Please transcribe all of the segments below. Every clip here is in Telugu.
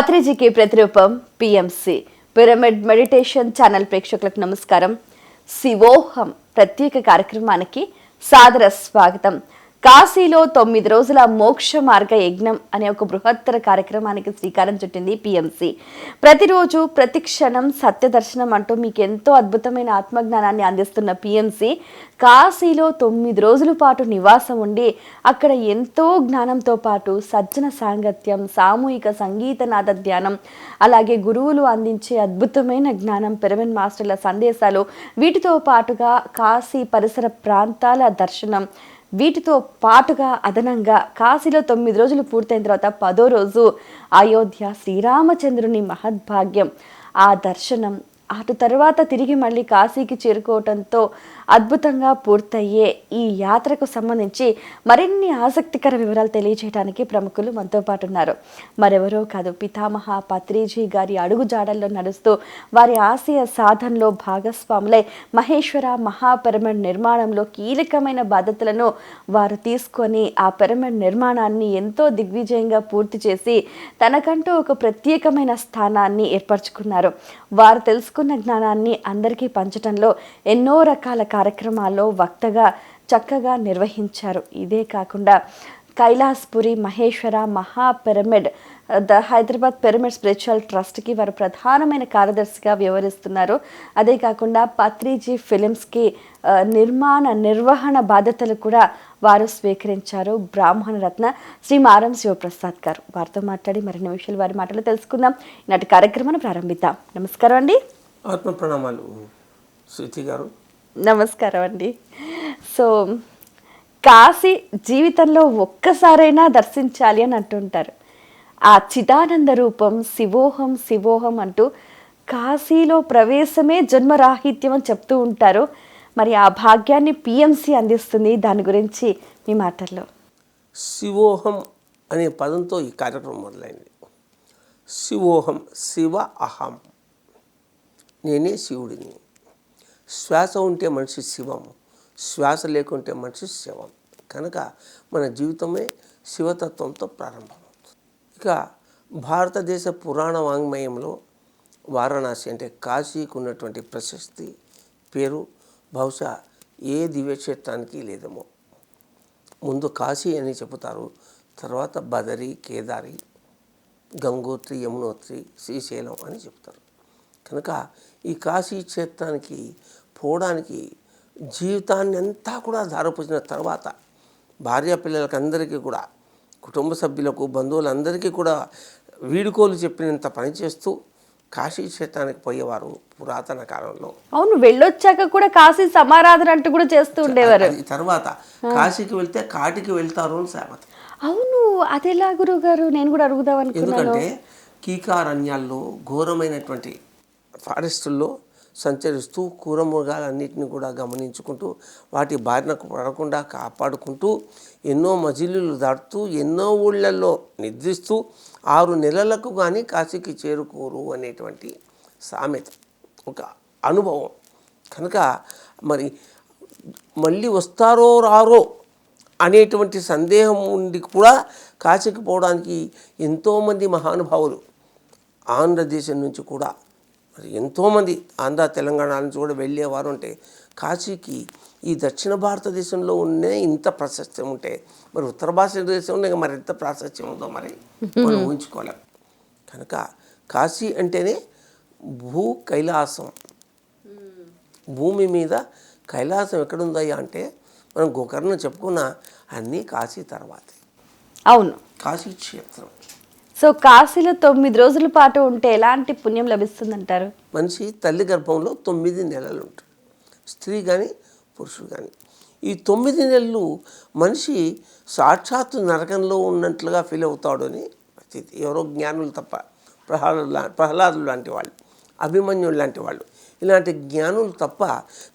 పత్రిజీకి ప్రతిరూపం పిఎంసి పిరమిడ్ మెడిటేషన్ ఛానల్ ప్రేక్షకులకు నమస్కారం. శివోహం ప్రత్యేక కార్యక్రమానికి సాదర స్వాగతం. కాశీలో తొమ్మిది రోజుల మోక్ష మార్గ యజ్ఞం అనే ఒక బృహత్తర కార్యక్రమానికి శ్రీకారం చుట్టింది పిఎంసి. ప్రతిరోజు ప్రతి క్షణం సత్య దర్శనం అంటూ మీకు ఎంతో అద్భుతమైన ఆత్మజ్ఞానాన్ని అందిస్తున్న పిఎంసి కాశీలో తొమ్మిది రోజుల పాటు నివాసం ఉండి అక్కడ ఎంతో జ్ఞానంతో పాటు సజ్జన సాంగత్యం సామూహిక సంగీతనాద ధ్యానం అలాగే గురువులు అందించే అద్భుతమైన జ్ఞానం పిరమిడ్ మాస్టర్ల సందేశాలు వీటితో పాటుగా కాశీ పరిసర ప్రాంతాల దర్శనం వీటితో పాటుగా అదనంగా కాశీలో తొమ్మిది రోజులు పూర్తయిన తర్వాత పదో రోజు అయోధ్య శ్రీరామచంద్రుని మహద్భాగ్యం. ఆ దర్శనం అటు తర్వాత తిరిగి మళ్ళీ కాశీకి చేరుకోవటంతో అద్భుతంగా పూర్తయ్యే ఈ యాత్రకు సంబంధించి మరిన్ని ఆసక్తికర వివరాలు తెలియజేయడానికి ప్రముఖులు మనతో పాటు ఉన్నారు. మరెవరో కాదు పితామహ పత్రిజీ గారి అడుగు జాడల్లో నడుస్తూ వారి ఆశయ సాధనలో భాగస్వాములై మహేశ్వర మహాపిరమిడ్ నిర్మాణంలో కీలకమైన బాధ్యతలను వారు తీసుకొని ఆ పిరమిడ్ నిర్మాణాన్ని ఎంతో దిగ్విజయంగా పూర్తి చేసి తనకంటూ ఒక ప్రత్యేకమైన స్థానాన్ని ఏర్పరచుకున్నారు. వారు తెలుసుకున్న జ్ఞానాన్ని అందరికీ పంచటంలో ఎన్నో రకాల కార్యక్రమాల్లో వక్తగా చక్కగా నిర్వహించారు. ఇదే కాకుండా Kailashpuri Maheshwara Maha pyramid the Hyderabad pyramid spiritual ట్రస్ట్కి వారు ప్రధానమైన కార్యదర్శిగా వ్యవహరిస్తున్నారు. అదే కాకుండా పత్రిజీ ఫిలిమ్స్కి నిర్మాణ నిర్వహణ బాధ్యతలు కూడా వారు స్వీకరించారు. బ్రాహ్మణ రత్న శ్రీ మారం శివప్రసాద్ గారు. వారితో మాట్లాడి మరిన్ని విషయాలు వారి మాటలు తెలుసుకుందాం. ఈనాటి కార్యక్రమాన్ని ప్రారంభిద్దాం. నమస్కారం అండి. ఆత్మ ప్రణామాలు శృతి గారు. నమస్కారం అండి. సో కాశీ జీవితంలో ఒక్కసారైనా దర్శించాలి అని అంటుంటారు. ఆ చిదానంద రూపం శివోహం శివోహం అంటూ కాశీలో ప్రవేశమే జన్మరాహిత్యం అని చెప్తూ ఉంటారు. మరి ఆ భాగ్యాన్ని పిఎంసి అందిస్తుంది దాని గురించి మీ మాటల్లో. శివోహం అనే పదంతో ఈ కార్యక్రమం మొదలైంది. శివోహం శివ అహం. నేనే శివుడిని. శ్వాస ఉంటే మనిషి శివం శ్వాస లేకుంటే మనిషి శివం. కనుక మన జీవితమే శివతత్వంతో ప్రారంభమవుతుంది. ఇక భారతదేశ పురాణ వాంగ్మయంలో వారణాసి అంటే కాశీకి ఉన్నటువంటి ప్రశస్తి పేరు బహుశా ఏ దివ్యక్షేత్రానికి లేదేమో. ముందు కాశీ అని చెబుతారు తర్వాత బదరి కేదారి గంగోత్రి యమునోత్రి శ్రీశైలం అని చెప్తారు కనుక ఈ కాశీ క్షేత్రానికి పోవడానికి జీవితాన్ని అంతా కూడా ధారపోసిన తర్వాత భార్య పిల్లలకి అందరికీ కూడా కుటుంబ సభ్యులకు బంధువులందరికీ కూడా వీడుకోలు చెప్పినంత పనిచేస్తూ కాశీ క్షేత్రానికి పోయేవారు పురాతన కాలంలో. అవును వెళ్ళొచ్చాక కూడా కాశీ సమారాధన అంటూ కూడా చేస్తూ ఉండేవారు. తర్వాత కాశీకి వెళ్తే కాటికి వెళ్తారు అని సామెత అవును అదెలా గురువు గారు నేను కూడా అడుగుదాం అనుకున్నాను. ఎందుకంటే కీకారణ్యాల్లో ఘోరమైనటువంటి ఫారెస్టుల్లో సంచరిస్తూ కూరమృగాలన్నింటిని కూడా గమనించుకుంటూ వాటి బారిన పడకుండా కాపాడుకుంటూ ఎన్నో మజిలీలు దాటుతూ ఎన్నో ఊళ్ళల్లో నిద్రిస్తూ ఆరు నెలలకు కానీ కాశీకి చేరుకోరు అనేటువంటి సామెత ఒక అనుభవం. కనుక మరి మళ్ళీ వస్తారో రారో అనేటువంటి సందేహం ఉండి కూడా కాశీకి పోవడానికి ఎంతోమంది మహానుభావులు ఆంధ్రదేశం నుంచి కూడా ఎంతోమంది ఆంధ్ర తెలంగాణ నుంచి కూడా వెళ్ళేవారు ఉంటే కాశీకి ఈ దక్షిణ భారతదేశంలో ఉన్న ఇంత ప్రాశస్త్యం ఉంటే మరి ఉత్తర భారతదేశంలో మరి ఎంత ప్రాశస్త్యం ఉందో మరి మనం ఊహించుకోలేం. కనుక కాశీ అంటేనే భూ కైలాసం. భూమి మీద కైలాసం ఎక్కడుందయ్యా అంటే మనం గోకర్ణ చెప్పుకున్న అన్నీ కాశీ తర్వాతే. అవును. కాశీ క్షేత్రం. సో కాశీలో తొమ్మిది రోజుల పాటు ఉంటే ఎలాంటి పుణ్యం లభిస్తుందంటారు? మనిషి తల్లి గర్భంలో తొమ్మిది నెలలు ఉంటుంది స్త్రీ కానీ పురుషుడు కానీ ఈ తొమ్మిది నెలలు మనిషి సాక్షాత్తు నరకంలో ఉన్నట్లుగా ఫీల్ అవుతాడు అని ఎవరో జ్ఞానులు తప్ప ప్రహ్లాదు లా ప్రహ్లాదులు లాంటి వాళ్ళు అభిమన్యులు లాంటి వాళ్ళు. ఇలాంటి జ్ఞానులు తప్ప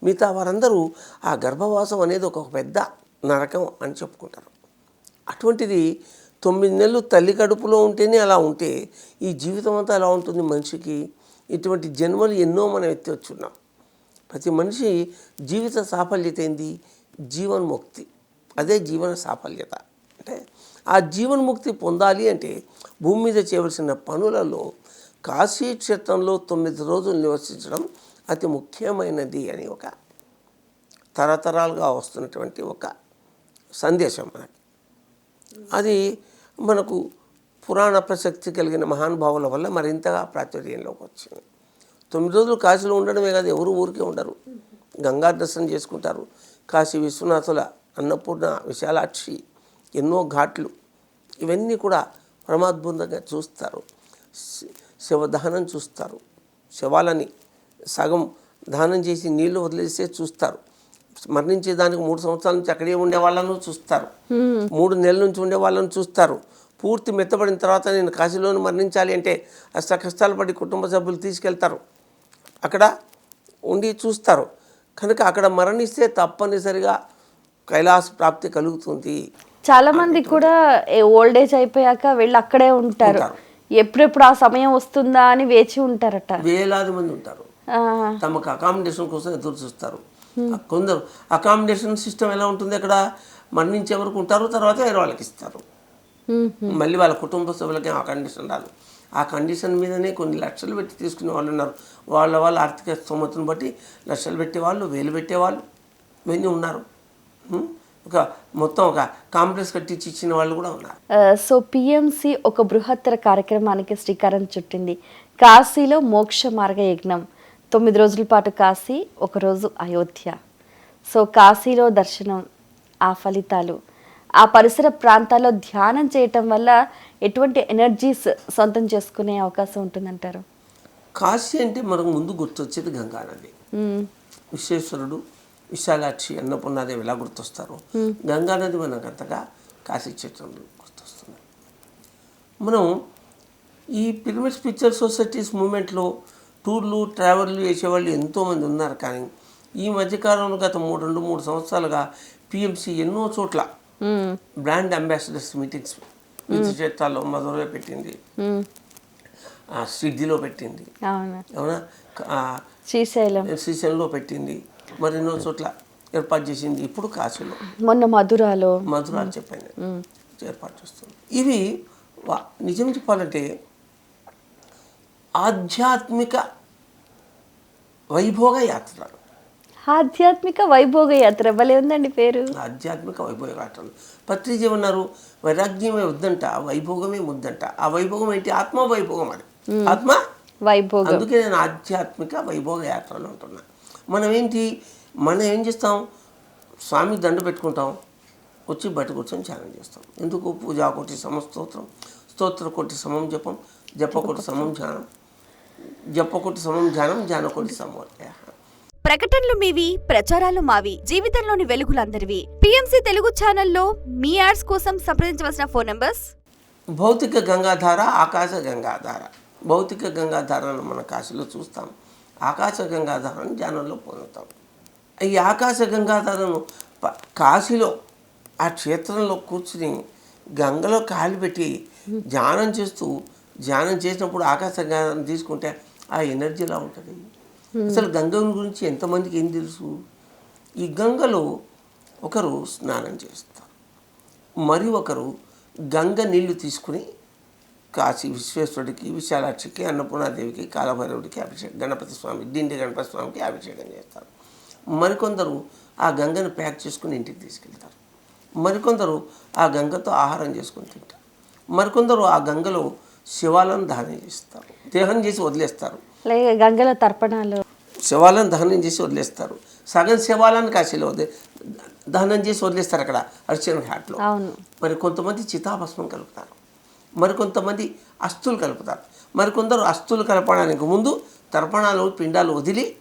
మిగతా వారందరూ ఆ గర్భవాసం అనేది ఒక పెద్ద నరకం అని చెప్పుకుంటారు. అటువంటిది తొమ్మిది నెలలు తల్లి కడుపులో ఉంటేనే అలా ఉంటే ఈ జీవితం అంతా ఎలా ఉంటుంది మనిషికి? ఇటువంటి జన్మలు ఎన్నో మనం ఎత్తివచ్చున్నాం ప్రతి మనిషి జీవిత సాఫల్యత ఏంది? జీవన్ముక్తి. అదే జీవన సాఫల్యత. అంటే ఆ జీవన్ముక్తి పొందాలి అంటే భూమి మీద చేయవలసిన పనులలో కాశీ క్షేత్రంలో తొమ్మిది రోజులు నివసించడం అతి ముఖ్యమైనది అని ఒక తరతరాలుగా వస్తున్నటువంటి ఒక సందేశం మనకి. అది మనకు పురాణ ప్రసక్తి కలిగిన మహానుభావుల వల్ల మరింతగా ప్రాచుర్యంలోకి వచ్చింది. తొమ్మిది రోజులు కాశీలో ఉండడమే కాదు ఎవరు ఊరికే ఉండరు. గంగా దర్శనం చేసుకుంటారు. కాశీ విశ్వనాథుల అన్నపూర్ణ విశాలాక్షి ఎన్నో ఘాట్లు ఇవన్నీ కూడా పరమాద్భుతంగా చూస్తారు. శ- శవదహనం చూస్తారు. శవాలని సగం దానం చేసి నీళ్ళు వదిలేస్తే చూస్తారు. మరణించే దానికి మూడు సంవత్సరాల నుంచి అక్కడే ఉండే వాళ్ళను చూస్తారు. మూడు నెలల నుంచి ఉండే వాళ్ళని చూస్తారు. పూర్తి మెత్తబడిన తర్వాత నేను కాశీలోనే మరణించాలి అంటే అష్ట కష్టాలు పడి కుటుంబ సభ్యులు తీసుకెళ్తారు. అక్కడ ఉండి చూస్తారు. కనుక అక్కడ మరణిస్తే తప్పనిసరిగా కైలాస ప్రాప్తి కలుగుతుంది. చాలా మంది కూడా ఓల్డ్ ఏజ్ అయిపోయాక వెళ్ళి అక్కడే ఉంటారు. ఎప్పుడెప్పుడు ఆ సమయం వస్తుందా అని వేచి ఉంటారట. వేలాది మంది ఉంటారు. తమకు అకామిడేషన్ కోసం ఎదురు చూస్తారు. కొందరు అకామిడేషన్ సిస్టమ్ ఎలా ఉంటుంది అక్కడ? మరణించే వరకు ఉంటారు తర్వాత వేరే వాళ్ళకి ఇస్తారు. మళ్ళీ వాళ్ళ కుటుంబ సభ్యులకి ఆ కండిషన్ రాదు. ఆ కండిషన్ మీదనే కొన్ని లక్షలు పెట్టి తీసుకునే వాళ్ళు ఉన్నారు. వాళ్ళ వాళ్ళ ఆర్థిక స్తోమతను బట్టి లక్షలు పెట్టేవాళ్ళు వేలు పెట్టేవాళ్ళు ఇవన్నీ ఉన్నారు? ఒక మొత్తం ఒక కాంప్లెక్స్ కట్టించి ఇచ్చిన వాళ్ళు కూడా ఉన్నారు. సో పిఎంసి ఒక బృహత్తర కార్యక్రమానికి శ్రీకారం చుట్టింది. కాశీలో మోక్ష మార్గ యజ్ఞం తొమ్మిది రోజుల పాటు కాశీ ఒకరోజు అయోధ్య. సో కాశీలో దర్శనం ఆ ఫలితాలు. ఆ పరిసర ప్రాంతాల్లో ధ్యానం చేయటం వల్ల ఎటువంటి ఎనర్జీస్ సొంతం చేసుకునే అవకాశం ఉంటుందంటారు? కాశీ అంటే మనకు ముందు గుర్తొచ్చేది గంగా నది మ్మ్. విశ్వేశ్వరుడు విశాలాక్షి అన్నపూర్ణాదేవి ఎలా గుర్తొస్తారో? గంగా నది మనకు అంతగా కాశీ క్షేత్రంలో గుర్తొస్తుంది. మనం ఈ పిరమిడ్స్ పిక్చర్ సొసైటీస్ మూమెంట్లో టూర్లు ట్రావెల్లు చేసేవాళ్ళు ఎంతోమంది ఉన్నారు కానీ ఈ మధ్యకాలంలో గత మూడు రెండు మూడు సంవత్సరాలుగా పిఎంసి ఎన్నో చోట్ల. బ్రాండ్ అంబాసిడర్స్ మీటింగ్స్ విద్య క్షేత్రాల్లో మధురలో పెట్టింది. సిద్ధిలో పెట్టింది. అవును? శ్రీశైలం. శ్రీశైలంలో పెట్టింది. మరెన్నో చోట్ల ఏర్పాటు చేసింది ఇప్పుడు కాశీలో. మొన్న మధురాలో. మధుర అని చెప్పాను ఏర్పాటు చేస్తుంది. ఇవి నిజం చెప్పాలంటే ఆధ్యాత్మిక వైభోగ యాత్రలు. ఆధ్యాత్మిక వైభోగ యాత్ర భలే ఉందండి పేరు. ఆధ్యాత్మిక వైభోగ యాత్రలు. పత్రిజీ ఉన్నారు వైరాగ్యమే వద్దంట వైభోగమే ముద్దంట. ఆ వైభోగం ఏంటి? ఆత్మ వైభోగం అది ఆత్మ? వైభోగం. అందుకే నేను ఆధ్యాత్మిక వైభోగ యాత్రలు అంటున్నా. మనం ఏంటి? మనం ఏం చేస్తాం? స్వామికి దండ పెట్టుకుంటాం. వచ్చి బయట కూర్చొని ధ్యానం చేస్తాం. ఎందుకు? పూజా కోటి సమస్తోత్రం స్తోత్ర. కోటి సమం జపం. జపకోటి సమం ధ్యానం. జపకోటి సమం ధ్యానం ధ్యానకోటి సమం ప్రకటనలు మీవి ప్రచారాలు మావి జీవితంలోని వెలుగులందరివి. పిఎంసి తెలుగు ఛానల్లో మీ యాడ్స్ కోసం సంప్రదించవలసిన ఫోన్ నంబర్స్? భౌతిక గంగాధార ఆకాశ గంగాధార. భౌతిక గంగాధారను మన కాశీలో చూస్తాం. ఆకాశ గంగాధారను ధ్యానంలో పొందుతాం. ఈ ఆకాశ గంగాధారను కాశీలో ఆ క్షేత్రంలో కూర్చుని గంగలో కాలు పెట్టి ధ్యానం చేస్తూ ధ్యానం చేసినప్పుడు ఆకాశ గంగాధారం తీసుకుంటే ఆ ఎనర్జీ ఎలా ఉంటుంది అసలు గంగ గురించి ఎంతమందికి ఏం తెలుసు? ఈ గంగలో ఒకరు స్నానం చేస్తారు. మరి ఒకరు గంగ నీళ్ళు తీసుకుని కాశీ విశ్వేశ్వరుడికి విశాలాక్షికి అన్నపూర్ణాదేవికి కాలభైరవుడికి అభిషేకం గణపతి స్వామి డిండి గణపతి స్వామికి అభిషేకం చేస్తారు. మరికొందరు ఆ గంగను ప్యాక్ చేసుకుని ఇంటికి తీసుకెళ్తారు. మరికొందరు ఆ గంగతో ఆహారం చేసుకుని తింటారు. మరికొందరు ఆ గంగలో శివాలను దహనం చేస్తారు. దేహం చేసి వదిలేస్తారు. గంగల తర్పణాలు. శవాలను దహనం చేసి వదిలేస్తారు. సగం శవాలను కాశీలో వదిలే దహనం చేసి వదిలేస్తారు అక్కడ అర్చన ఘాట్లో. మరి కొంతమంది చితాభస్మం కలుపుతారు. మరి కొంతమంది అస్తులు కలుపుతారు. మరి కొందరు అస్తులు కలపడానికి ముందు తర్పణాలు పిండాలు వదిలి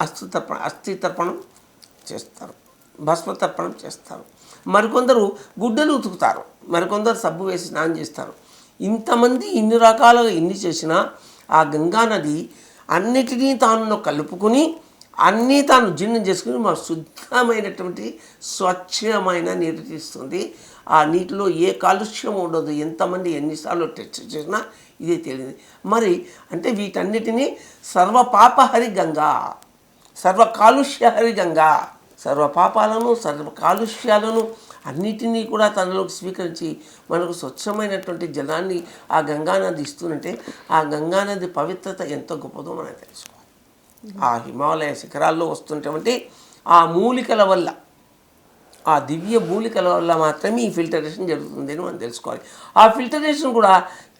అస్థి తర్పణ అస్థి తర్పణం చేస్తారు. భస్మ తర్పణం చేస్తారు. మరికొందరు గుడ్డలు ఉతుకుతారు. మరికొందరు సబ్బు వేసి స్నానం చేస్తారు. ఇంతమంది ఇన్ని రకాలుగా ఎన్ని చేసినా ఆ గంగా నది అన్నిటినీ తాను కలుపుకుని అన్నీ తాను జీర్ణం చేసుకుని మా శుద్ధమైనటువంటి స్వచ్ఛమైన నీరు తీస్తుంది. ఆ నీటిలో ఏ కాలుష్యం ఉండదు. ఎంతమంది ఎన్నిసార్లు టెస్ట్ చేసినా ఇదే తెలియదు. మరి అంటే వీటన్నిటినీ సర్వ పాపహరి గంగా సర్వ కాలుష్యహరి గంగా సర్వ పాపాలను సర్వ కాలుష్యాలను అన్నిటినీ కూడా తనలోకి స్వీకరించి మనకు స్వచ్ఛమైనటువంటి జలాన్ని ఆ గంగానది ఇస్తుందంటే ఆ గంగానది పవిత్రత ఎంత గొప్పదో మనం తెలుసుకోవాలి. ఆ హిమాలయ శిఖరాల్లో వస్తున్నటువంటి ఆ మూలికల వల్ల ఆ దివ్య మూలికల వల్ల మాత్రమే ఈ ఫిల్టరేషన్ జరుగుతుంది అని మనం తెలుసుకోవాలి. ఆ ఫిల్టరేషన్ కూడా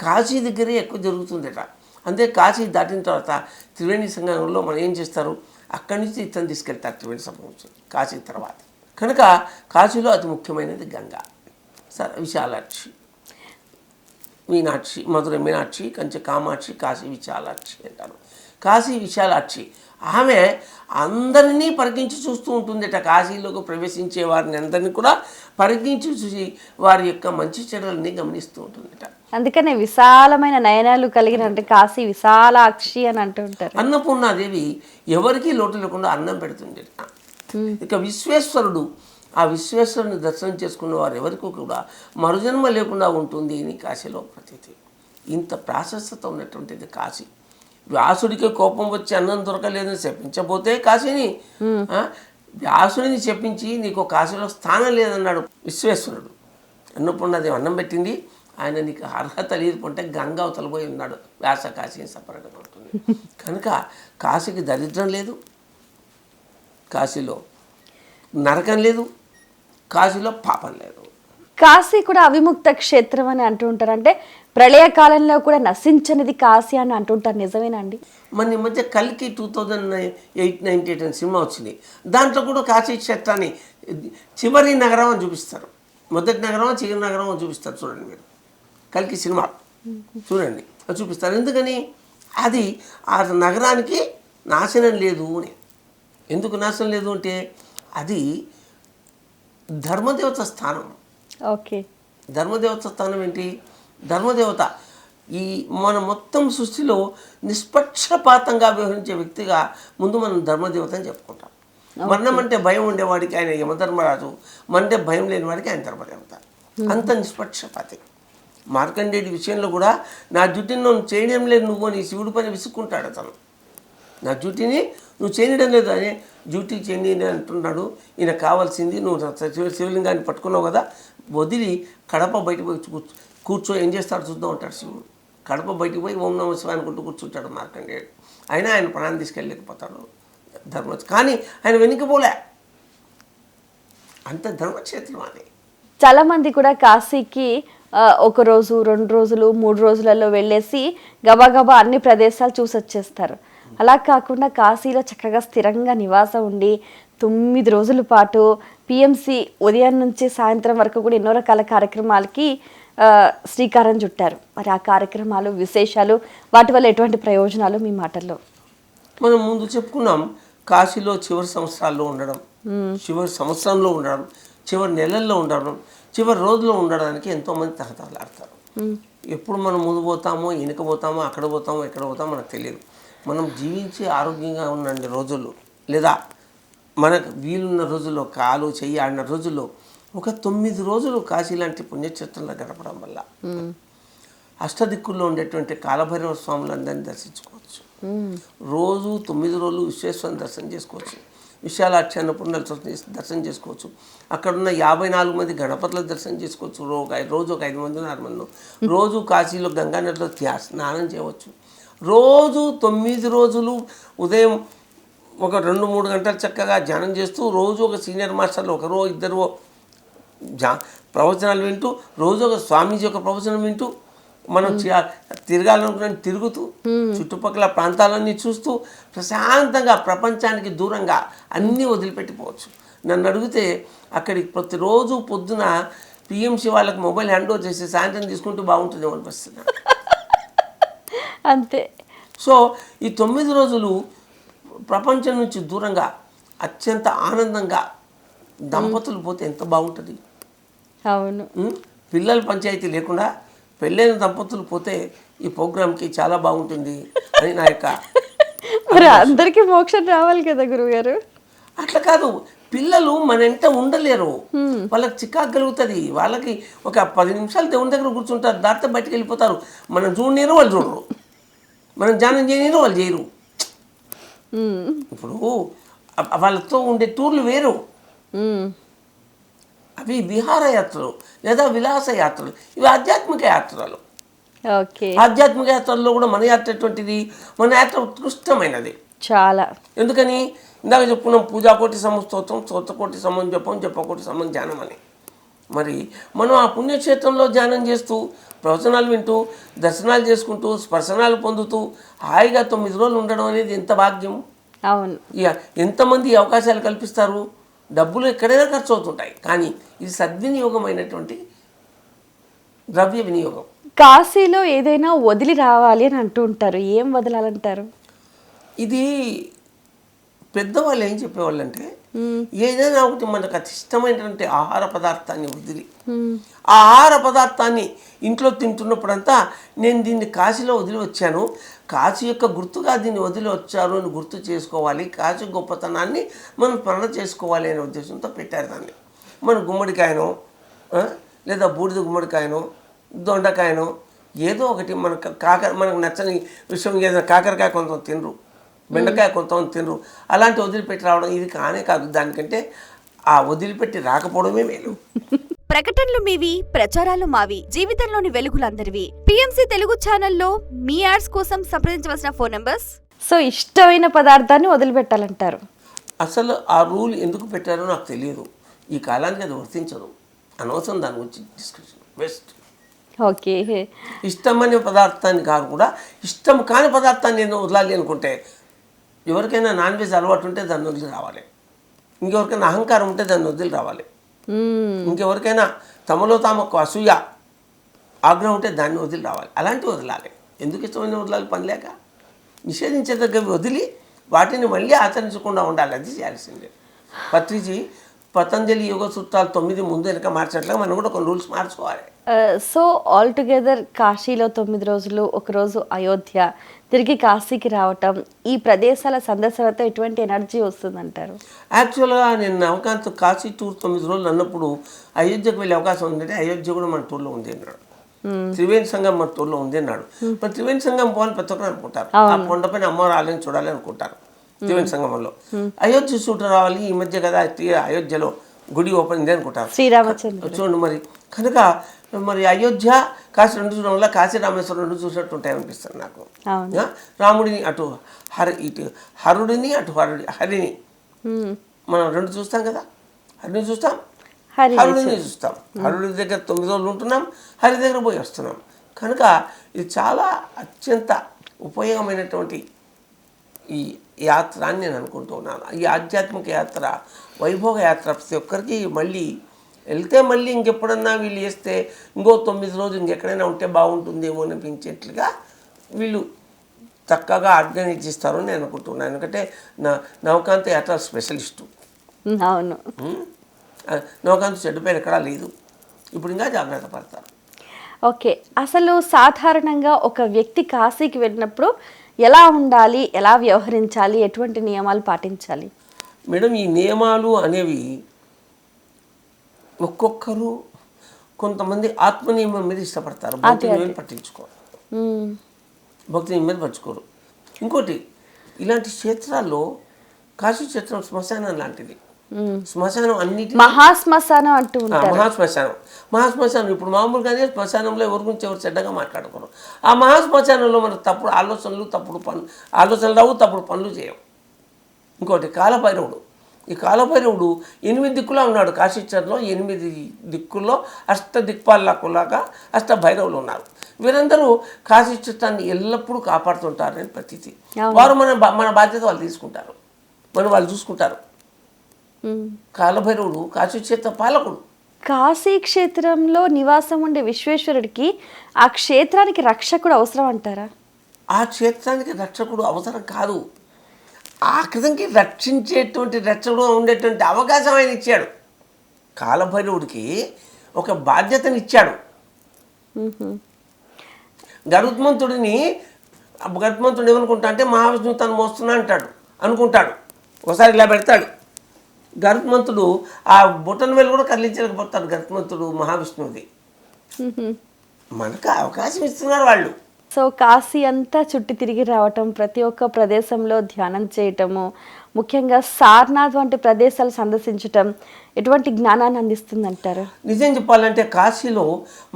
కాశీ దగ్గరే ఎక్కువ జరుగుతుందట. అంతే కాశీ దాటిన తర్వాత త్రివేణి సంగమంలో మనం ఏం చేస్తారు? అక్కడి నుంచి ఇతను తీసుకెళ్తారు త్రివేణి సంఘం కాశీ తర్వాత. కనుక కాశీలో అతి ముఖ్యమైనది గంగా. సరే విశాలాక్షి. మీనాక్షి మధుర మీనాక్షి కంచె కామాక్షి కాశీ విశాలాక్షి అంటారు. కాశీ విశాలాక్షి. ఆమె అందరినీ పరికించి చూస్తూ ఉంటుందట. కాశీలోకి ప్రవేశించే వారిని అందరినీ కూడా పరికించి చూసి వారి యొక్క మంచి చెడులని గమనిస్తూ ఉంటుందట. అందుకనే విశాలమైన నయనాలు కలిగిన అంటే కాశీ విశాలాక్షి అని అంటూ ఉంటారు. అన్నపూర్ణాదేవి ఎవరికీ లోటు లేకుండా అన్నం పెడుతుంది ఇక విశ్వేశ్వరుడు ఆ విశ్వేశ్వరుని దర్శనం చేసుకున్న వారు ఎవరికి కూడా మరుజన్మ లేకుండా ఉంటుంది అని కాశీలో ప్రతీతి. ఇంత ప్రాశస్యత ఉన్నటువంటిది కాశీ. వ్యాసుడికి కోపం వచ్చి అన్నం దొరకలేదని చెప్పించబోతే కాశీని వ్యాసుడిని చెప్పించి నీకు కాశీలో స్థానం లేదన్నాడు విశ్వేశ్వరుడు. అన్నపూర్ణాదేవి అన్నం పెట్టింది ఆయన నీకు అర్హత లేదు అంటే గంగా అవతలపోయి ఉన్నాడు. వ్యాస కాశీ సపరేట్గా ఉంటుంది కనుక కాశీకి దరిద్రం లేదు. కాశీలో. నరకం లేదు కాశీలో పాపం లేదు. కాశీ కూడా అవిముక్త క్షేత్రం అని అంటూ ఉంటారు అంటే ప్రళయ కాలంలో కూడా నశించనిది కాశీ అని అంటుంటారు నిజమేనండి? మన ఈ మధ్య కల్కి two thousand eight ninety eight అని సినిమా వచ్చింది దాంట్లో కూడా కాశీ క్షేత్రాన్ని చివరి నగరం అని చూపిస్తారు. మొదటి నగరం చివరి నగరం అని చూపిస్తారు చూడండి మీరు. కల్కి సినిమా. చూడండి అది చూపిస్తారు. ఎందుకని? అది ఆ నగరానికి నాశనం లేదు అని. ఎందుకు నాశనం లేదు అంటే అది ధర్మదేవత స్థానం. ఓకే. ధర్మదేవత స్థానం ఏంటి? ధర్మదేవత ఈ మన మొత్తం సృష్టిలో నిష్పక్షపాతంగా వ్యవహరించే వ్యక్తిగా ముందు మనం ధర్మదేవత అని చెప్పుకుంటాం. మరణం అంటే భయం ఉండేవాడికి ఆయన యమధర్మరాజు మనంటే భయం లేని వాడికి ఆయన ధర్మదేవత. అంత నిష్పక్షపాతి. మార్కండేయుడి విషయంలో కూడా నా జుట్టుని నువ్వు చేయడం లేదు నువ్వు అని శివుడి పని విసుక్కుంటాడు అతను. నా డ్యూటీని నువ్వు చేయడం లేదు అని డ్యూటీ చేయండి అని అంటున్నాడు. ఈయన కావాల్సింది నువ్వు శివలింగాన్ని పట్టుకున్నావు కదా వదిలి కడప బయటకు పోయి కూర్చో కూర్చో ఏం చేస్తాడు చూద్దాం అంటాడు శివుడు. కడప బయటకు పోయి ఓం నమ శివాయ అనుకుంటూ కూర్చుంటాడు మార్కండేయుడు. అయినా ఆయన ప్రాణం తీసుకెళ్ళలేకపోతాడు ధర్మ కానీ ఆయన వెనుకపోలే అంత ధర్మక్షేత్రం అది. చాలా మంది కూడా కాశీకి ఒక రోజు రెండు రోజులు మూడు రోజులలో వెళ్ళేసి గబాగబా అన్ని ప్రదేశాలు చూసి వచ్చేస్తారు అలా కాకుండా కాశీలో చక్కగా స్థిరంగా నివాసం ఉండి తొమ్మిది రోజుల పాటు పిఎంసి ఉదయం నుంచి సాయంత్రం వరకు కూడా ఎన్నో రకాల కార్యక్రమాలకి శ్రీకారం చుట్టారు. మరి ఆ కార్యక్రమాలు విశేషాలు వాటి వల్ల ఎటువంటి ప్రయోజనాలు మీ మాటల్లో? మనం ముందు చెప్పుకున్నాం కాశీలో చివరి సంవత్సరాల్లో ఉండడం చివరి సంవత్సరంలో ఉండడం చివరి నెలల్లో ఉండడం చివరి రోజులో ఉండడానికి ఎంతోమంది తహతహలాడతారు. ఎప్పుడు మనం ముందు పోతామో వెనుక పోతామో అక్కడ పోతామో ఎక్కడ పోతామో మనకు తెలియదు. మనం జీవించి ఆరోగ్యంగా ఉన్న రోజుల్లో. లేదా మనకు వీలున్న రోజుల్లో కాలు చెయ్యి ఆడిన రోజుల్లో ఒక తొమ్మిది రోజులు కాశీ లాంటి పుణ్యక్షేత్రంలో గడపడం వల్ల అష్టదిక్కుల్లో ఉండేటువంటి కాలభైరవ స్వాములందరినీ దర్శించుకోవచ్చు. రోజు తొమ్మిది రోజులు విశ్వేశ్వరుని దర్శనం చేసుకోవచ్చు. విశాలాక్షి అన్నపూర్ణ దర్శనం చేసుకోవచ్చు. అక్కడ ఉన్న యాభై నాలుగు మంది గణపతుల దర్శనం చేసుకోవచ్చు. రోజు ఒక ఐదు మంది ఆరు మంది రోజు కాశీలో గంగానదిలో స్నానం చేయవచ్చు. రోజు తొమ్మిది రోజులు ఉదయం ఒక రెండు మూడు గంటలు చక్కగా ధ్యానం చేస్తూ రోజు ఒక సీనియర్ మాస్టర్లు ఒకరో ఇద్దరు జా ప్రవచనాలు వింటూ రోజు ఒక స్వామీజీ యొక్క ప్రవచనం వింటూ మనం తిరగాలనుకున్న తిరుగుతూ చుట్టుపక్కల ప్రాంతాలన్నీ చూస్తూ ప్రశాంతంగా ప్రపంచానికి దూరంగా అన్నీ వదిలిపెట్టిపోవచ్చు. నన్ను అడిగితే అక్కడికి ప్రతిరోజు పొద్దున పిఎంసి వాళ్ళకి మొబైల్ హ్యాండ్ ఓవర్ చేసి సాయంత్రం తీసుకుంటూ బాగుంటుందేమో అనిపిస్తుంది నాకు. అంతే. సో ఈ తొమ్మిది రోజులు ప్రపంచం నుంచి దూరంగా అత్యంత ఆనందంగా దంపతులు పోతే ఎంత బాగుంటుంది? అవును? పిల్లల పంచాయతీ లేకుండా పెళ్ళైన దంపతులు పోతే ఈ ప్రోగ్రామ్కి చాలా బాగుంటుంది అని నా యొక్క మరి అందరికీ మోక్షం రావాలి కదా గురువుగారు అట్లా కాదు. పిల్లలు మన ఎంట ఉండలేరు. వాళ్ళకి చికాకు కలుగుతుంది. వాళ్ళకి ఒక పది నిమిషాలు దేవుని దగ్గర కూర్చుంటారు. దాటితే బయటకు వెళ్ళిపోతారు. మనం చూడనీరు వాళ్ళు చూడరు. మనం ధ్యానం చేయనీరు వాళ్ళు చేయరు. ఇప్పుడు వాళ్ళతో ఉండే టూర్లు వేరు. అవి విహారయాత్రలు లేదా విలాస యాత్రలు. ఇవి ఆధ్యాత్మిక యాత్రలు. ఆధ్యాత్మిక యాత్రల్లో కూడా మన యాత్ర ఎటువంటిది? మన యాత్ర ఉత్కృష్టమైనది. చాలా. ఎందుకని? ఇందాక చెప్పుకున్నాం పూజాకోటి సమస్తోత్రం స్తోత్రకోటి సమం జపం జపకోటి సమం ధ్యానం అని. మరి మనం ఆ పుణ్యక్షేత్రంలో ధ్యానం చేస్తూ ప్రవచనాలు వింటూ దర్శనాలు చేసుకుంటూ స్పర్శనాలు పొందుతూ హాయిగా తొమ్మిది రోజులు ఉండడం అనేది ఎంత భాగ్యం? అవును. ఇక ఎంతమంది అవకాశాలు కల్పిస్తారు? డబ్బులు ఎక్కడైనా ఖర్చు అవుతుంటాయి. కానీ ఇది సద్వినియోగమైనటువంటి ద్రవ్య వినియోగం. కాశీలో ఏదైనా వదిలి రావాలి అని అంటూ ఉంటారు. ఏం వదలాలంటారు? ఇది పెద్దవాళ్ళు ఏం చెప్పేవాళ్ళు అంటే ఏదైనా ఒకటి మనకు అతి ఇష్టమైనటువంటి ఆహార పదార్థాన్ని వదిలి ఆ ఆహార పదార్థాన్ని ఇంట్లో తింటున్నప్పుడంతా నేను దీన్ని కాశీలో వదిలి వచ్చాను. కాశీ యొక్క గుర్తుగా దీన్ని వదిలి వచ్చారు అని గుర్తు చేసుకోవాలి. కాశీ గొప్పతనాన్ని మనం స్మరణ చేసుకోవాలి అనే ఉద్దేశంతో పెట్టారు దాన్ని. మన గుమ్మడికాయనో లేదా బూడిద గుమ్మడికాయనో దొండకాయనో ఏదో ఒకటి మనకు కాకర మనకు నచ్చని విషయం ఏదైనా కాకరకాయ కొంత తినరు. బెండకాయ కొంతమంది తినరు. అలాంటి వదిలిపెట్టి రావడం ఇది కానే కాదు. దానికంటే ఆ వదిలిపెట్టి రాకపోవడమే మేలు. ప్రకటనలు మీవి ప్రచారాలు మావి జీవితంలోని వెలుగులందరివి. పిఎంసి తెలుగు ఛానల్లో మీ యాడ్స్ కోసం సంప్రదించవలసిన ఫోన్ నంబర్స్? సో ఇష్టమైన పదార్థాన్ని వదిలిపెట్టాలంటారు. అసలు ఆ రూల్ ఎందుకు పెట్టారో నాకు తెలియదు. ఈ కాలానికి అది వర్తించదు. అనవసరం దాని గురించి డిస్కషన్. బెస్ట్. ఓకే. ఇష్టమైన పదార్థాన్ని కాదు కూడా ఇష్టం కాని పదార్థాన్ని నేను వదలాలి అనుకుంటే ఎవరికైనా నాన్ వెజ్ అలవాటు ఉంటే దాన్ని వదిలి రావాలి. ఇంకెవరికైనా అహంకారం ఉంటే దాన్ని వదిలి రావాలి. ఇంకెవరికైనా తమలో తామకు అసూయ ఆగ్రహం ఉంటే దాన్ని వదిలి రావాలి. అలాంటివి వదలాలి. ఎందుకు ఇష్టమైన వదలాలి? పని లేక. నిషేధించదగ్గవి వదిలి వాటిని మళ్ళీ ఆచరించకుండా ఉండాలి. అది చేయాల్సిందే. పత్రిజీ పతంజలి యోగ సూత్రాలు తొమ్మిది ముందు వెనక మార్చినట్లుగా మనం కూడా కొన్ని రూల్స్ మార్చుకోవాలి. సో ఆల్ టుగెదర్ కాశీలో తొమ్మిది రోజులు ఒకరోజు అయోధ్య తిరిగి కాశీకి రావటం ఈ ప్రదేశాల సందర్శనతో ఎటువంటి ఎనర్జీ వస్తుందంటారు? యాక్చువల్గా నేను అవకాశం కాశీ టూర్ తొమ్మిది రోజులు అన్నప్పుడు అయోధ్యకు వెళ్ళే అవకాశం ఉందంటే అయోధ్య కూడా మన టూర్లో ఉంది అన్నాడు. త్రివేణి సంఘం మన టూర్లో ఉంది అన్నాడు. మరి త్రివేణి సంఘం పోవాలని ప్రతి ఒక్కరు అనుకుంటారు. ఆ కొండపైన అమ్మవారు ఆలయం చూడాలి అనుకుంటారు. త్రివేణి సంగమంలో. అయోధ్య చూట రావాలి ఈ మధ్య కదా అయోధ్యలో గుడి ఓపెన్ ఉంది అనుకుంటారు. శ్రీరామచంద్ర చూడండి మరి. కనుక మరి అయోధ్య కాశీ రెండు చూడడం వల్ల కాశీ రామేశ్వరం రెండు చూసినట్టు ఉంటాయి అనిపిస్తుంది నాకు? రాముడిని అటు హరి ఇటు హరుడిని అటు హరుడి హరిని. మనం రెండు చూస్తాం కదా? హరిని చూస్తాం? హరి హరుడిని చూస్తాం. హరుడి దగ్గర తొమ్మిది రోజులు ఉంటున్నాం హరి దగ్గర పోయి వస్తున్నాం. కనుక ఇది చాలా అత్యంత ఉపయోగమైనటువంటి ఈ యాత్ర అని నేను అనుకుంటూ ఉన్నాను. ఈ ఆధ్యాత్మిక యాత్ర వైభోగ యాత్ర ప్రతి ఒక్కరికి మళ్ళీ వెళ్తే మళ్ళీ ఇంకెప్పుడన్నా వీళ్ళు చేస్తే ఇంకో తొమ్మిది రోజులు ఇంకెక్కడైనా ఉంటే బాగుంటుందేమో అనిపించేట్లుగా వీళ్ళు చక్కగా ఆర్గనైజ్ చేస్తారు అని నేను అనుకుంటున్నాను ఎందుకంటే నా నవకాంత యాత్ర స్పెషలిస్టు. అవును. నవకాంత పేరు ఎక్కడా లేదు. ఇప్పుడు ఇంకా జాగ్రత్త పడతారు. ఓకే. అసలు సాధారణంగా ఒక వ్యక్తి కాశీకి వెళ్ళినప్పుడు ఎలా ఉండాలి ఎలా వ్యవహరించాలి ఎటువంటి నియమాలు పాటించాలి? మేడం ఈ నియమాలు అనేవి ఒక్కొక్కరు కొంతమంది ఆత్మ నియమం మీద ఇష్టపడతారు. భక్తి నియమం పట్టించుకోరు. భక్తి నియమం మీద పట్టించుకోరు. ఇంకోటి ఇలాంటి క్షేత్రాల్లో కాశీ క్షేత్రం శ్మశానం లాంటిది. శ్మశానం అన్నిటి మహాశ్మశానం అంటూ ఉంటారు. మహాశ్మశానం. మహాశ్మశానం ఇప్పుడు మామూలుగానే శ్మశానంలో ఎవరి గురించి ఎవరు చెడ్డగా మాట్లాడుకోరు. ఆ మహాశ్మశానంలో మన తప్పుడు ఆలోచనలు తప్పుడు పనులు ఆలోచనలు రావు తప్పుడు పనులు చేయం. ఇంకోటి కాలభైరవుడు. ఈ కాలభైరవుడు ఎనిమిది దిక్కులా ఉన్నాడు. కాశీచర్లో ఎనిమిది దిక్కుల్లో అష్ట దిక్పాలకులాగా అష్ట భైరవులు ఉన్నారు. వీరందరూ కాశీ చిత్తాన్ని ఎల్లప్పుడూ కాపాడుతుంటారని ప్రతీతి. వారు మన మన బాధ్యత వాళ్ళు తీసుకుంటారు. మనం వాళ్ళు చూసుకుంటారు. కాలభైరవుడు కాశీ క్షేత్ర పాలకుడు. కాశీ క్షేత్రంలో నివాసం ఉండే విశ్వేశ్వరుడికి ఆ క్షేత్రానికి రక్షకుడు అవసరం అంటారా? ఆ క్షేత్రానికి రక్షకుడు అవసరం కాదు. ఆ క్రితంకి రక్షించేటువంటి రక్షకుడు ఉండేటువంటి అవకాశం ఆయన ఇచ్చాడు. కాలభైరవుడికి ఒక బాధ్యతని ఇచ్చాడు. గరుత్మంతుడిని గరుత్మంతుడు ఏమనుకుంటా అంటే మహావిష్ణువు తను మోస్తున్నా అంటాడు అనుకుంటాడు. ఒకసారి ఇలా పెడతాడు. గరుత్మంతుడు ఆ బొటన్ వేలు కూడా కదిలించలేకపోతాడు గరుత్మంతుడు మహావిష్ణువుది. మనకు అవకాశం ఇస్తున్నారు వాళ్ళు. సో కాశీ అంతా చుట్టి తిరిగి రావటం ప్రతి ఒక్క ప్రదేశంలో ధ్యానం చేయటము ముఖ్యంగా సార్నాథ్ వంటి ప్రదేశాలు సందర్శించటం ఎటువంటి జ్ఞానాన్ని అందిస్తుందంటారు? నిజం చెప్పాలంటే కాశీలో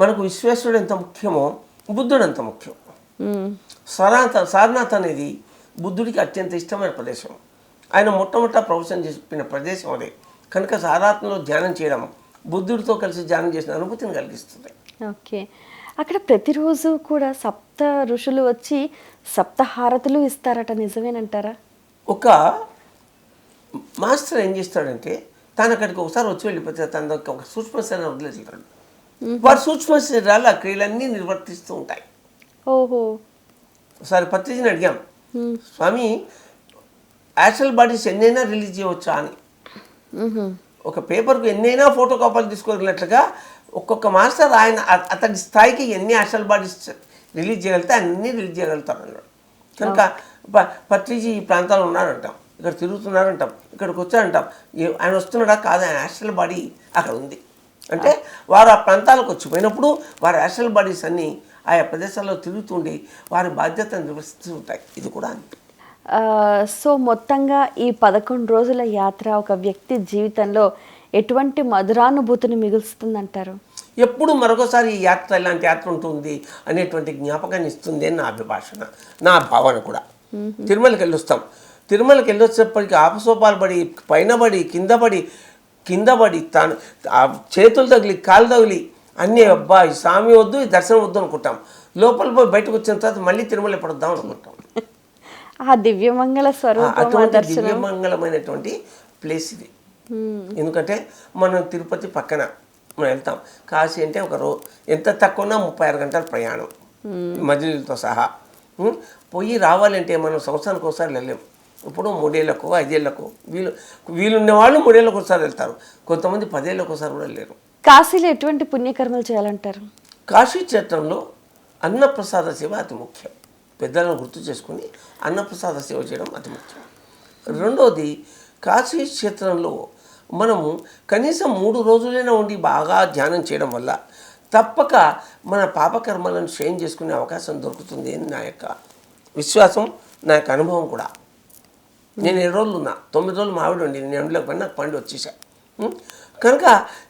మనకు విశ్వేశ్వరుడు ఎంత ముఖ్యమో బుద్ధుడు అంత ముఖ్యం. సారాంత సారనాథ్ అనేది బుద్ధుడికి అత్యంత ఇష్టమైన ప్రదేశం. ఆయన మొట్టమొదట ప్రవచనం చెప్పిన ప్రదేశం అదే. కనుక సారాత్మలో ధ్యానం చేయడం బుద్ధుడితో కలిసి ధ్యానం చేసిన అనుభూతిని కలిగిస్తుంది. ఓకే. అక్కడ ప్రతిరోజు కూడా సప్త ఋషులు వచ్చి సప్తహారతులు ఇస్తారట నిజమేనంటారా? ఒక మాస్టర్ ఏం చేస్తాడంటే తను అక్కడికి ఒకసారి వచ్చి వెళ్ళిపోతే తన ఒక సూక్ష్మ శరీరం వదిలేస్తాడు. వారి సూక్ష్మ శరీరాలు ఆ క్రియలన్నీ నిర్వర్తిస్తూ ఉంటాయి. ఓహో. ఒకసారి పత్రిజీని అడిగాం. స్వామి యాక్చువల్ బాడీస్ ఎన్నైనా రిలీజ్ చేయవచ్చా అని. ఒక పేపర్కు ఎన్నైనా ఫోటో కాపీలు తీసుకోగలిగినట్లుగా ఒక్కొక్క మాస్టర్ ఆయన అతని స్థాయికి ఎన్ని యాక్చువల్ బాడీస్ రిలీజ్ చేయగలిగితే అన్ని రిలీజ్ చేయగలుగుతారు అన్నాడు. కనుక పత్రిజీ ఈ ప్రాంతాల్లో ఉన్నారంటాం ఇక్కడ తిరుగుతున్నారంటాం ఇక్కడికి వచ్చారంటాం ఆయన వస్తున్నాడా కాదు ఆయన యాక్చువల్ బాడీ అక్కడ ఉంది. అంటే వారు ఆ ప్రాంతాలకు వచ్చిపోయినప్పుడు వారి యాక్చువల్ బాడీస్ అన్నీ ఆయా ప్రదేశాల్లో తిరుగుతుండి వారి బాధ్యతను నిర్వహిస్తూ ఉంటాయి. ఇది కూడా అంతే. సో మొత్తంగా ఈ పదకొండు రోజుల యాత్ర ఒక వ్యక్తి జీవితంలో ఎటువంటి మధురానుభూతిని మిగులుస్తుందంటారు? ఎప్పుడు మరొకసారి ఈ యాత్ర ఇలాంటి యాత్ర ఉంటుంది అనేటువంటి జ్ఞాపకాన్ని ఇస్తుంది అని నా అభిభాషణ నా భావన కూడా. తిరుమలకి వెళ్ళొస్తాం. తిరుమలకి వెళ్ళొచ్చేప్పటికి ఆపసోపాలు పడి పైన పడి కింద పడి కింద పడి తాను చేతులు తగిలి కాలు తగిలి అన్నీ అబ్బా ఈ స్వామి వద్దు ఈ దర్శనం వద్దు అనుకుంటాం. లోపల పోయి బయటకు వచ్చిన తర్వాత మళ్ళీ తిరుమల ఎప్పుడొద్దాం అనుకుంటాం. ఆ దివ్యమంగళ స్వరూపం దివ్యమంగళమైనటువంటి ప్లేస్ ఇది. ఎందుకంటే మనం తిరుపతి పక్కన మనం వెళ్తాం. కాశీ అంటే ఒక రో ఎంత తక్కువనా ముప్పై ఆరు గంటల ప్రయాణం. మజిలీలతో సహా? పోయి రావాలంటే మనం సంవత్సరానికి ఒకసారి వెళ్ళలేం. ఇప్పుడు మూడేళ్ళకు ఐదేళ్ళకు వీలు వీలున్న వాళ్ళు మూడేళ్ళకు ఒకసారి వెళ్తారు. కొంతమంది పదేళ్ళకు ఒకసారి కూడా లేరు కాశీలో ఎటువంటి పుణ్యకర్మలు చేయాలంటారు? కాశీ క్షేత్రంలో అన్నప్రసాద సేవ అతి ముఖ్యం. పెద్దలను గుర్తు చేసుకుని అన్నప్రసాద సేవ చేయడం అతి ముఖ్యం రెండవది కాశీ క్షేత్రంలో మనము కనీసం మూడు రోజులైనా ఉండి బాగా ధ్యానం చేయడం వల్ల తప్పక మన పాపకర్మలను క్షయం చేసుకునే అవకాశం దొరుకుతుంది అని నా యొక్క విశ్వాసం నా యొక్క అనుభవం కూడా. నేను ఏడు రోజులు ఉన్నా తొమ్మిది రోజులు మావిడి ఉండి నేను ఉండలేకపోయినా నాకు పండి వచ్చేసా. కనుక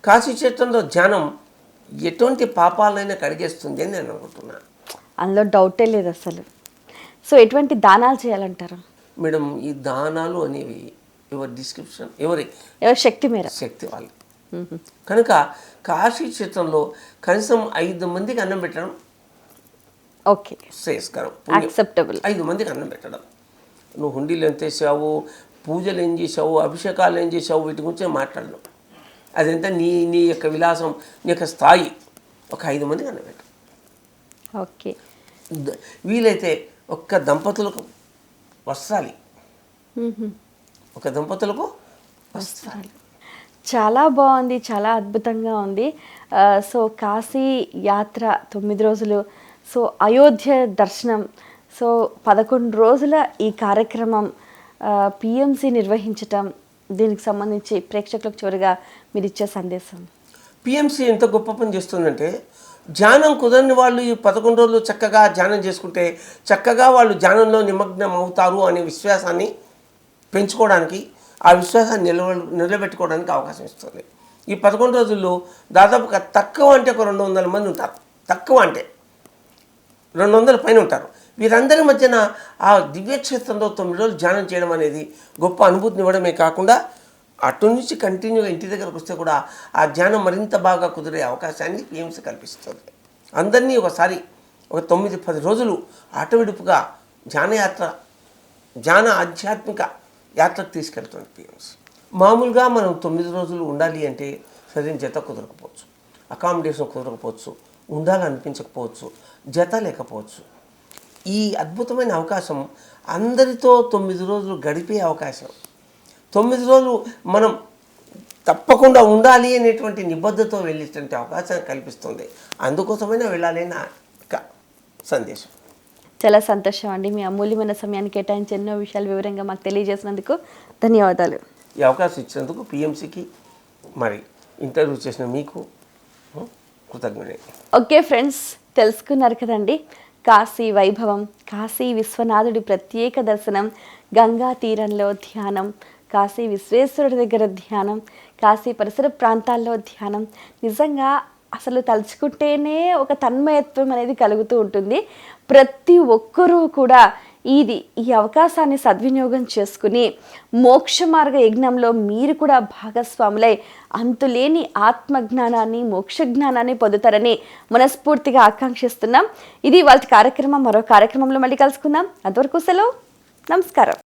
కాశీ క్షేత్రంలో ధ్యానం ఎటువంటి పాపాలైనా కడిగేస్తుంది అని నేను అనుకుంటున్నాను అందులో డౌటే లేదు అసలు. సో ఎటువంటి దానాలు చేయాలంటారు? మేడం ఈ దానాలు అనేవి ఎవరి డిస్క్రిప్షన్ ఎవరి? ఎవరి శక్తి మేర? శక్తి వాళ్ళు కనుక కాశీ క్షేత్రంలో కనీసం ఐదు మందికి అన్నం పెట్టడం ఓకే. శ్రేయస్కరం. యాక్సెప్టబుల్ ఐదు మందికి అన్నం పెట్టడం. నువ్వు హుండీలు ఎంత వేసావు పూజలు ఏం చేసావు అభిషేకాలు ఏం చేసావు వీటి గురించి మాట్లాడను అదంతా నీ నీ యొక్క విలాసం నీ యొక్క స్థాయి. ఒక ఐదు మందికి అన్నం పెట్టు ఓకే. వీలైతే ఒక్క దంపతులకు వస్త్రాలి. ఒక దంపతులకు వస్త్రాలు. చాలా బాగుంది చాలా అద్భుతంగా ఉంది. సో కాశీ యాత్ర తొమ్మిది రోజులు సో అయోధ్య దర్శనం సో పదకొండు రోజుల ఈ కార్యక్రమం పిఎంసి నిర్వహించటం దీనికి సంబంధించి ప్రేక్షకులకు చివరిగా మీరు ఇచ్చే సందేశం పిఎంసి ఎంత గొప్ప పని చేస్తుందంటే ధ్యానం కుదరని వాళ్ళు ఈ పదకొండు రోజులు చక్కగా ధ్యానం చేసుకుంటే చక్కగా వాళ్ళు ధ్యానంలో నిమగ్నం అవుతారు అనే విశ్వాసాన్ని పెంచుకోవడానికి ఆ విశ్వాసాన్ని నిలవ నిలబెట్టుకోవడానికి అవకాశం ఇస్తుంది. ఈ పదకొండు రోజుల్లో దాదాపుగా తక్కువ అంటే ఒక రెండు వందల మంది ఉంటారు. తక్కువ అంటే రెండు వందల పైన ఉంటారు. వీరందరి మధ్యన ఆ దివ్యక్షేత్రంలో తొమ్మిది రోజులు ధ్యానం చేయడం అనేది గొప్ప అనుభూతిని ఇవ్వడమే కాకుండా అటు నుంచి కంటిన్యూగా ఇంటి దగ్గరకు వస్తే కూడా ఆ ధ్యానం మరింత బాగా కుదిరే అవకాశాన్ని పిఎంసీ కల్పిస్తుంది. అందరినీ ఒకసారి ఒక తొమ్మిది పది రోజులు అటవిడుపుగా ధ్యానయాత్ర ధ్యాన ఆధ్యాత్మిక యాత్రకు తీసుకెళ్తుంది పిఎంసీ. మామూలుగా మనం తొమ్మిది రోజులు ఉండాలి అంటే సరైన జత కుదరకపోవచ్చు. అకామిడేషన్ కుదరకపోవచ్చు. ఉండాలనిపించకపోవచ్చు జత లేకపోవచ్చు. ఈ అద్భుతమైన అవకాశం అందరితో తొమ్మిది రోజులు గడిపే అవకాశం. తొమ్మిది రోజులు మనం తప్పకుండా ఉండాలి అనేటువంటి నిబద్ధతో వెళ్ళేటువంటి అవకాశాన్ని కల్పిస్తుంది. అందుకోసమైనా వెళ్ళాలి నా సందేశం. చాలా సంతోషం అండి. మీ అమూల్యమైన సమయాన్ని కేటాయించి ఎన్నో విషయాలు వివరంగా మాకు తెలియజేసినందుకు ధన్యవాదాలు. ఈ అవకాశం ఇచ్చినందుకు పిఎంసికి మరి ఇంటర్వ్యూ చేసిన మీకు కృతజ్ఞుడే ఓకే ఫ్రెండ్స్ తెలుసుకున్నారు కదండి. కాశీ వైభవం కాశీ విశ్వనాథుడి ప్రత్యేక దర్శనం గంగా తీరంలో ధ్యానం కాశీ విశ్వేశ్వరుడి దగ్గర ధ్యానం కాశీ పరిసర ప్రాంతాల్లో ధ్యానం. నిజంగా అసలు తలుచుకుంటేనే ఒక తన్మయత్వం అనేది కలుగుతూ ఉంటుంది. ప్రతి ఒక్కరూ కూడా ఇది ఈ అవకాశాన్ని సద్వినియోగం చేసుకుని మోక్ష మార్గ యజ్ఞంలో మీరు కూడా భాగస్వాములై అంతులేని ఆత్మజ్ఞానాన్ని మోక్ష జ్ఞానాన్ని పొందుతారని మనస్ఫూర్తిగా ఆకాంక్షిస్తున్నాం. ఇది వాళ్ళ కార్యక్రమం మరో కార్యక్రమంలో మళ్ళీ కలుసుకుందాం. అంతవరకు సెలవు. నమస్కారం.